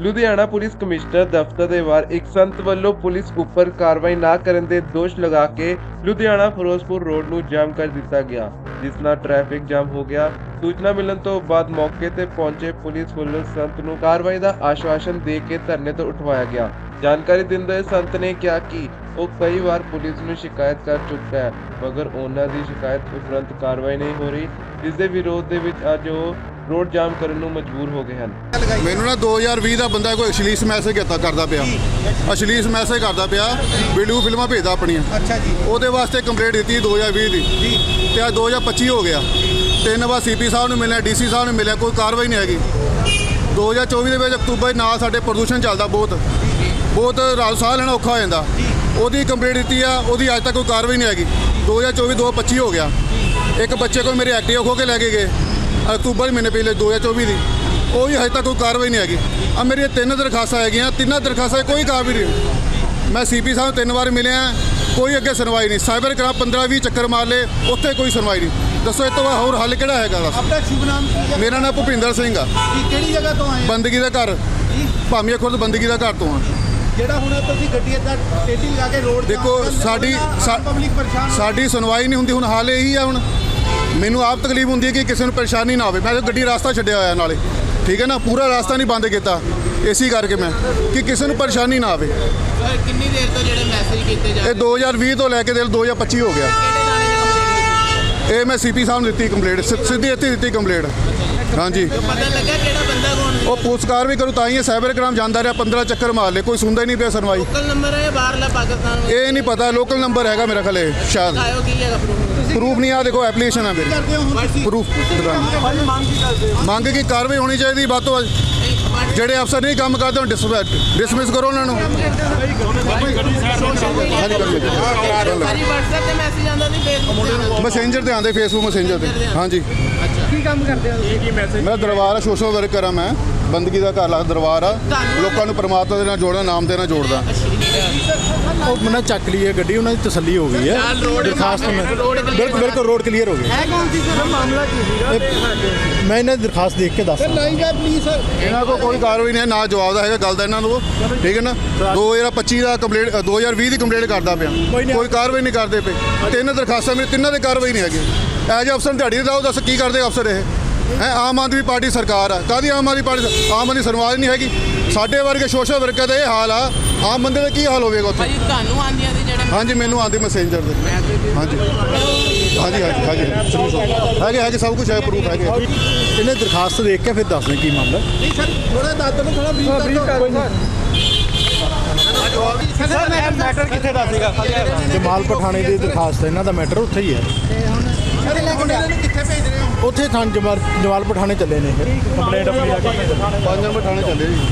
Ludhiana police commissioner ਦਫ਼ਤਰ ਦੇ ਬਾਹਰ ਇੱਕ ਸੰਤ ਵੱਲੋਂ ਪੁਲਿਸ ਉੱਪਰ ਕਾਰਵਾਈ ਨਾ ਕਰਨ ਦੇ ਦੋਸ਼ ਲਗਾ ਕੇ ਲੁਧਿਆਣਾ ਫਿਰੋਜ਼ਪੁਰ ਰੋਡ ਨੂੰ ਜਾਮ ਕਰ ਦਿੱਤਾ ਗਿਆ, ਜਿਸ ਨਾਲ ਟ੍ਰੈਫਿਕ ਜਾਮ ਹੋ ਗਿਆ। ਸੂਚਨਾ ਮਿਲਣ ਤੋਂ ਬਾਅਦ ਮੌਕੇ ਤੇ ਪਹੁੰਚੇ ਪੁਲਿਸ ਵੱਲੋਂ ਸੰਤ ਨੂੰ ਕਾਰਵਾਈ ਦਾ ਆਸ਼ਵਾਸਨ ਦੇ ਕੇ ਧਰਨੇ ਤੋਂ ਉਠਵਾਇਆ ਗਿਆ। ਜਾਣਕਾਰੀ ਦਿੰਦੇ ਹੋਏ ਸੰਤ ਨੇ ਕਿਹਾ ਕਿ ਉਹ ਕਈ ਵਾਰ ਪੁਲਿਸ ਨੂੰ ਸ਼ਿਕਾਇਤ ਕਰ ਚੁੱਕਾ ਹੈ, ਮਗਰ ਉਹਨਾਂ ਦੀ ਸ਼ਿਕਾਇਤ ਉਪਰੰਤ ਕਾਰਵਾਈ ਨਹੀਂ ਹੋ ਰਹੀ। ਜਿਸ ਦੇ ਵਿਰੋਧ ਦੇ ਵਿੱਚ ਅੱਜ ਉਹ ਰੋਡ ਜਾਮ ਕਰਨ ਨੂੰ ਮਜਬੂਰ ਹੋ ਗਏ ਹਨ। ਮੈਨੂੰ ਨਾ 2020 ਦਾ ਬੰਦਾ ਕੋਈ ਅਸ਼ਲੀਲ ਮੈਸੇਜ ਕੀਤਾ ਕਰਦਾ ਪਿਆ। ਅਸ਼ਲੀਲ ਮੈਸੇਜ ਕਰਦਾ ਪਿਆ ਵੀਡੀਓ ਫਿਲਮਾਂ ਭੇਜਦਾ ਆਪਣੀਆਂ। ਅੱਛਾ ਜੀ। ਉਹਦੇ ਵਾਸਤੇ ਕੰਪਲੇਂਟ ਦਿੱਤੀ 2020 ਦੀ। ਜੀ। ਤੇ ਅੱਜ 2025 ਹੋ ਗਿਆ। ਤਿੰਨ ਵਾਰ ਸੀਪੀ ਸਾਹਿਬ ਨੂੰ ਮਿਲਿਆ ਡੀਸੀ ਸਾਹਿਬ ਨੂੰ ਮਿਲਿਆ ਕੋਈ ਕਾਰਵਾਈ ਨਹੀਂ ਹੈਗੀ। 2024 ਦੇ ਵਿੱਚ ਅਕਤੂਬਰ ਨਾਲ ਸਾਡੇ ਪ੍ਰਦੂਸ਼ਣ ਚੱਲਦਾ ਬਹੁਤ। ਬਹੁਤ ਰਾਤ ਸਾਹ ਲੈਣਾ ਔਖਾ ਹੋ ਜਾਂਦਾ। ਉਹਦੀ ਕੰਪਲੇਂਟ ਦਿੱਤੀ ਆ ਉਹਦੀ ਅੱਜ ਤੱਕ ਕੋਈ ਕਾਰਵਾਈ ਨਹੀਂ ਹੈਗੀ। 2024 2025 ਹੋ ਗਿਆ। ਇੱਕ ਬੱਚੇ ਕੋਲ ਮੇਰੇ ਐਕਟਿਵ ਖੋ ਕੇ ਲੈ ਕੇ ਗਏ। ਅਕਤੂਬਰ ਮਹੀਨੇ ਪਹਿਲੇ 2024 ਦੀ। ਉਹ ਵੀ ਹਜੇ ਤੱਕ ਕੋਈ ਕਾਰਵਾਈ ਨਹੀਂ ਹੈਗੀ। ਆ ਮੇਰੀਆਂ ਤਿੰਨ ਦਰਖਾਸਤਾਂ ਹੈਗੀਆਂ। ਤਿੰਨਾਂ ਦਰਖਾਸਤਾਂ ਕੋਈ ਕਾਰਵਾਈ ਨਹੀਂ ਮੈਂ ਸੀਪੀ ਸਾਹਿਬ ਤਿੰਨ ਵਾਰ ਮਿਲਿਆ। ਕੋਈ ਅੱਗੇ ਸੁਣਵਾਈ ਨਹੀਂ। ਸਾਈਬਰ ਕਰਾ 15 20 ਚੱਕਰ ਮਾਰ ਲਏ। ਉੱਥੇ ਕੋਈ ਸੁਣਵਾਈ ਨਹੀਂ। ਦੱਸੋ ਇਹ ਤੋਂ ਬਾਅਦ ਹੋਰ ਹੱਲ ਕਿਹੜਾ ਹੈਗਾ ਦੱਸ। ਆਪਣਾ ਸ਼ੁਭ ਨਾਮ ਕੀ ਹੈ? ਮੇਰਾ ਨਾਮ ਭੁਪਿੰਦਰ ਸਿੰਘ ਆ। ਕਿਹੜੀ ਜਗ੍ਹਾ ਤੋਂ ਆਏ? ਬੰਦਗੀ ਦਾ ਘਰ। ਭਾਮੀਆ ਖੁਰਦ ਬੰਦਗੀ ਦਾ ਘਰ ਤੋਂ ਆ। ਜਿਹੜਾ ਹੁਣ ਤੁਸੀਂ ਗੱਡੀ ਇੱਦਾਂ ਟੇਢੀ ਲਗਾ ਕੇ ਰੋਡ ਦੇਖੋ ਸਾਡੀ ਪਬਲਿਕ ਪਰੇਸ਼ਾਨ ਸਾਡੀ ਸੁਣਵਾਈ ਨਹੀਂ ਹੁੰਦੀ। ਹੁਣ ਹਾਲ ਇਹੀ ਆ ਹੁਣ। ਮੈਨੂੰ ਆਪ ਤਕਲੀਫ ਹੁੰਦੀ ਹੈ ਕਿ ਕਿਸੇ ਨੂੰ ਪਰੇਸ਼ਾਨੀ ਨਾ ਹੋਵੇ। ਮੈਂ ਤਾਂ ਗੱਡੀ ਰਾਸਤਾ ਛੱਡਿਆ ਹੋਇਆ ਨਾਲੇ। ਠੀਕ ਹੈ ਨਾ? ਪੂਰਾ ਰਾਸਤਾ ਨਹੀਂ ਬੰਦ ਕੀਤਾ। ਏਸੀ ਕਰਕੇ ਮੈਂ। ਕਿ ਕਿਸੇ ਨੂੰ ਪਰੇਸ਼ਾਨੀ ਨਾ ਆਵੇ। ਕਿੰਨੀ ਦੇਰ ਤੋਂ ਜਿਹੜੇ ਮੈਸੇਜ ਕੀਤੇ ਜਾ ਇਹ 2020 ਤੋਂ ਲੈ ਕੇ ਦੇ 2025 ਹੋ ਗਿਆ। ਇਹ ਮੈਂ ਸੀਪੀ ਸਾਹਿਬ ਨੂੰ ਦਿੱਤੀ ਕੰਪਲੇਂਟ ਸਿੱਧੀ ਇੱਥੇ ਦਿੱਤੀ ਕੰਪਲੇਂਟ ਹਾਂਜੀ। ਪਤਾ ਲੱਗਾ ਕਿਹੜਾ ਬੰਦਾ ਉਹ ਪੁਰਸਕਾਰ ਵੀ ਕਰੂ ਤਾਂ ਹੀ ਇਹ ਸਾਈਬਰ ਕ੍ਰਾਈਮ ਜਾਂਦਾ ਰਿਹਾ 15 ਚੱਕਰ ਮਾਰ ਲਏ ਕੋਈ ਸੁਣਦਾ ਹੀ ਨਹੀਂ ਪਿਆ ਸੁਣਵਾਈ। ਲੋਕਲ ਨੰਬਰ ਹੈ ਬਾਹਰਲਾ ਪਾਕਿਸਤਾਨ ਇਹ ਨਹੀਂ ਪਤਾ ਲੋਕਲ ਨੰਬਰ ਹੈਗਾ ਮੇਰਾ ਖਲੇ ਸ਼ਾਇਦ। ਆਇਓ ਕੀ ਹੈਗਾ ਪ੍ਰੂਫ ਪ੍ਰੂਫ ਨਹੀਂ ਆ ਦੇਖੋ ਐਪਲੀਕੇਸ਼ਨ ਹੈ ਮੇਰੀ ਪ੍ਰੂਫ ਮੰਗ ਕੀ ਕਾਰਵਾਈ ਹੋਣੀ ਚਾਹੀਦੀ ਵੱਧ ਤੋਂ ਵੱਧ। ਜਿਹੜੇ ਅਫਸਰ ਨਹੀਂ ਕੰਮ ਕਰਦੇ ਉਹ ਡਿਸਮਿਸ ਡਿਸਮਿਸ ਕਰੋ ਉਹਨਾਂ ਨੂੰ। ਕਰ ਮੈਸੇਜ ਮੈਸੇਂਜਰ ਤੇ ਆਉਂਦੇ ਫੇਸਬੁੱਕ ਮੈਸੇਂਜਰ ਤੇ। ਹਾਂਜੀ। ਕੀ ਕੰਮ ਕਰਦੇ ਹੋ ਮੇਰਾ ਦਰਬਾਰ ਆ ਸੋਸ਼ਲ ਵਰਕਰ ਆ ਮੈਂ। ਬੰਦਗੀ ਦਾ ਘਰ ਲੱਗ ਦਰਬਾਰ ਆ। ਲੋਕਾਂ ਨੂੰ ਪ੍ਰਮਾਤਮਾ ਦੇ ਨਾਲ ਜੋੜਦਾ ਨਾਮ ਦੇ ਨਾਲ ਜੋੜਦਾ। ਉਹ ਮਨਾ ਚੱਕ ਲਈ ਹੈ ਗੱਡੀ ਉਹਨਾਂ ਦੀ ਤਸੱਲੀ ਹੋ ਗਈ ਹੈ। ਦਰਖਾਸਤ ਮੈਂ ਬਿਲਕੁਲ ਬਿਲਕੁਲ ਰੋਡ ਕਲੀਅਰ ਹੋ ਗਿਆ। ਹੈ ਕੌਣ ਸੀ ਸਰ? ਮਾਮਲਾ ਕੀ ਸੀਗਾ? ਮੈਂ ਇਹਨਾਂ ਦੀ ਦਰਖਾਸਤ ਦੇਖ ਕੇ ਦੱਸਦਾ ਲਾਈਨ ਹੈ ਪਲੀਜ਼ ਸਰ। ਇਹਨਾਂ ਕੋਲ ਕੋਈ ਕਾਰਵਾਈ ਨਹੀਂ ਹੈ ਨਾ ਜਵਾਬ ਦਾ ਹੈਗਾ ਗੱਲ ਦਾ ਇਹਨਾਂ ਨੂੰ ਠੀਕ ਹੈ ਨਾ? 2025 ਦਾ ਕੰਪਲੇਂਟ 2020 ਦੀ ਕੰਪਲੇਂਟ ਕਰਦਾ ਪਿਆ। ਕੋਈ ਕਾਰਵਾਈ ਨਹੀਂ ਕਰਦੇ ਪਏ। ਤਿੰਨ ਦਰਖਾਸਤਾਂ ਮੇਰੇ ਤਿੰਨਾਂ ਦੇ ਕਾਰਵਾਈ ਨਹੀਂ ਹੈਗੀ। ਐਜ ਅਫਸਰ ਦਿਹਾੜੀ ਦਾ ਉਹ ਦੱਸ ਕੀ ਕਰਦੇ ਅਫਸਰ ਇਹ? ਹੈ ਆਮ ਆਦਮੀ ਪਾਰਟੀ ਸਰਕਾਰ ਆ। ਕਾਦੀ ਆਮ ਆਦਮੀ ਪਾਰਟੀ ਆਮ ਆਦਮੀ ਸੁਣਵਾਈ ਨਹੀਂ ਹੈਗੀ? ਸਾਡੇ ਵਰਗੇ ਸੋਸ਼ਲ ਵਰਕਰ ਦਾ ਇਹ ਹਾਲ ਆ। ਆਮ ਬੰਦੇ ਦਾ ਕੀ ਹਾਲ ਹੋਵੇਗਾ ਉੱਥੇ? ਭਾਜੀ ਤੁਹਾਨੂੰ ਆਂਦੀਆਂ ਸੀ ਜਿਹੜੇ ਹਾਂਜੀ ਮੈਨੂੰ ਆਂਦੀ ਮੈਸੇਂਜਰ ਦੇ। ਹਾਂਜੀ। ਹਾਂਜੀ ਹਾਂਜੀ ਹਾਂਜੀ। ਹੈਗੇ ਹੈਗੇ ਸਭ ਕੁਝ ਹੈ ਪ੍ਰੂਫ ਹੈਗੇ। ਇਹਨੇ ਦਰਖਾਸਤ ਦੇਖ ਕੇ ਫਿਰ ਦੱਸਦੇ ਕੀ ਮਾਮਲਾ ਨਹੀਂ ਸਰ ਥੋੜਾ ਦੱਸ ਦਿਓ ਥੋੜਾ ਬਰੀਫ ਕਰ ਦਿਓ। ਸਰ ਮੈਟਰ ਕਿੱਥੇ ਦਾ ਸੀਗਾ ਜਮਾਲ ਪਠਾਣੇ ਦੀ ਦਰਖਾਸਤ ਇਹਨਾਂ ਦਾ ਮੈਟਰ ਉੱਥੇ ਹੀ ਹੈ। ਇਹ ਕਿੱਥੇ ਭੇਜ ਰਹੇ ਹੋ? ਉੱਥੇ ਥਾਂ ਜਮਾਲ ਜਮਾਲ ਪਠਾਣੇ ਚੱਲੇ ਨੇ ਫਿਰ ਕੰਪਲੇਂਟ ਆਪਣੀ ਆ ਕੇ ਪੰਜ ਨੰਬਰ ਥਾਣੇ ਚੱਲੇ ਜੀ।